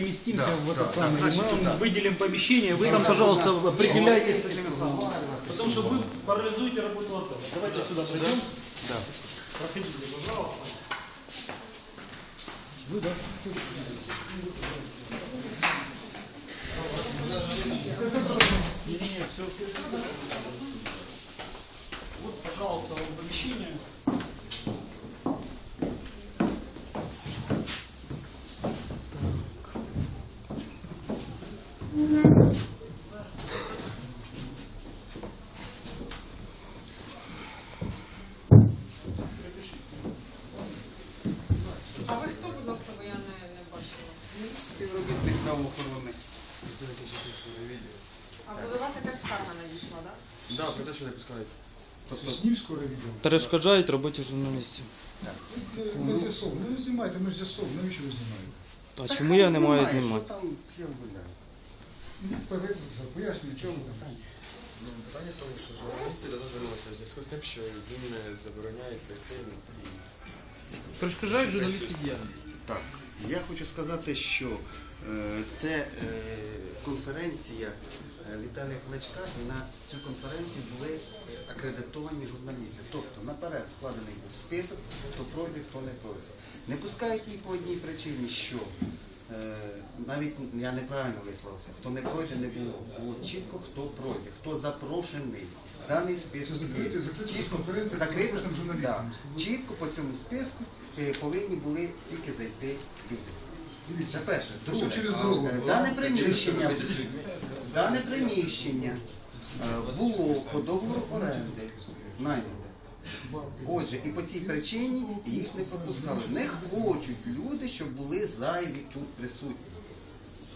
переместимся Да, в да, этот да, самый, значит, мы туда. выделим помещение, вы там, пожалуйста, определяйтесь с этими самыми. Потому что вы парализуете работу отеля. Давайте сюда придем. Да. Проходите, пожалуйста. Вы, да? Все. Вот, пожалуйста, вам помещение. А ви хто, будь ласка, бо я не, не бачила? Співробітник правоохорони. А до вас якась скарга надійшла, так? Да, про те, що не пускають. Тобто, Снівського. Перешкоджають роботі журналістів. Ми з'ясовуємо. Ну не знімайте, ми ж з'ясовуємо. Навіщо ви знімаєте? А чому я не маю знімати? Що там? Ну, Пояснюю, чому там. Ну, питання в тому, що журналісти до нас звернулися в зв'язку з тим, що їм не забороняють прийти і Перешкоджають журналістській діяльності. Так, я хочу сказати, що е, це е, конференція е, Віталія Кличка, і на цю конференцію були акредитовані журналісти. Тобто наперед складений був список, хто пройде, хто не пройде. Не пускають їх по одній причині, що е, навіть я неправильно висловився, хто не пройде, не було. Було чітко, хто пройде, хто запрошений. Даний список Чітко- конференція з закрита- запрошеним журналістом. да. Чітко по цьому списку е, повинні були тільки зайти люди. Це перше. Друге, через дорогу. е, дане приміщення, дане приміщення е, було по договору оренди найняте. Отже, і по цій причині їх не пропускали. Не хочуть люди, щоб були зайві тут присутні.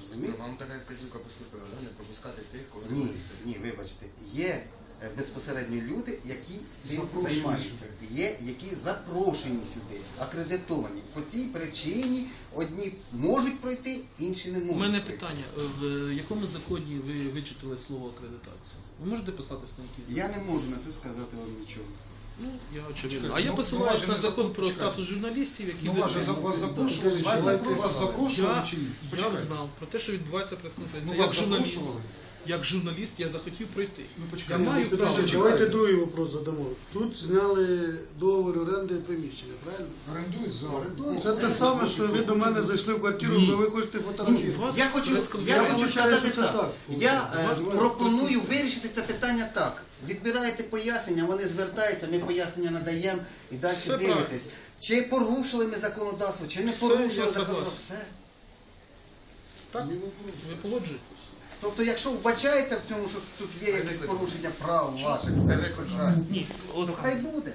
Розумієте? вам така вказівка поступила, да? не пропускати тих, кого Ні, ні, вибачте, є е, безпосередньо люди, які цим Запрошені займаються. Є, які запрошені сюди, акредитовані. По цій причині одні можуть пройти, інші не можуть. У мене пройти. питання. В якому законі ви вичитали слово акредитація? Ви можете писати на якийсь Я не можу на це сказати вам нічого. Ну, я очевидно. А я ну, посилаюсь ну, на закон про статус журналістів, який Ну вас же вас запрошували, чи Вас запрошували. я, чи ні? я знав про те, що відбувається прес-конференція. Ну як вас журналіст, запрошували? Як журналіст я захотів прийти. Ну Я маю право. Давайте другий вопрос задамо. Тут зняли договір оренди приміщення, правильно? Орендують за Орендують. Це те саме, що ви до мене зайшли в квартиру, Ні. але ви хочете вас я хочу, я Я хочу сказати так. так. Я е, пропоную вирішити це питання так. Відбираєте пояснення, вони звертаються, ми пояснення надаємо і далі Все дивитесь. Чи порушили ми законодавство, чи не Все, порушили законодавство. согласен. Все. Так? Ви погоджуєтесь? Тобто, якщо вбачається в цьому, що тут є якесь порушення прав ваших, перешкоджання, Ні. то От хай буде.